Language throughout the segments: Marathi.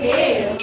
terça-feira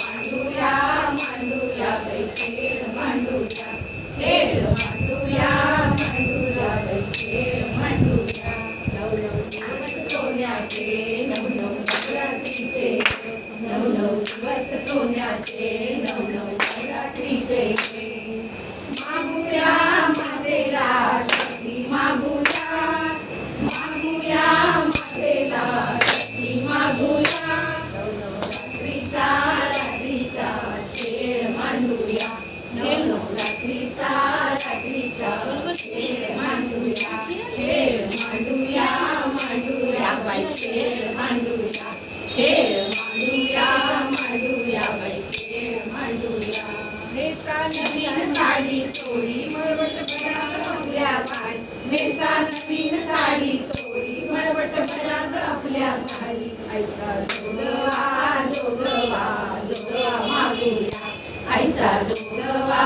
नेसा नवीन साडी चोरी मडबट मडाग आपल्या भारी. आईचा जोडवा जोडवा जोडवा मागूया. आईचा जोडवा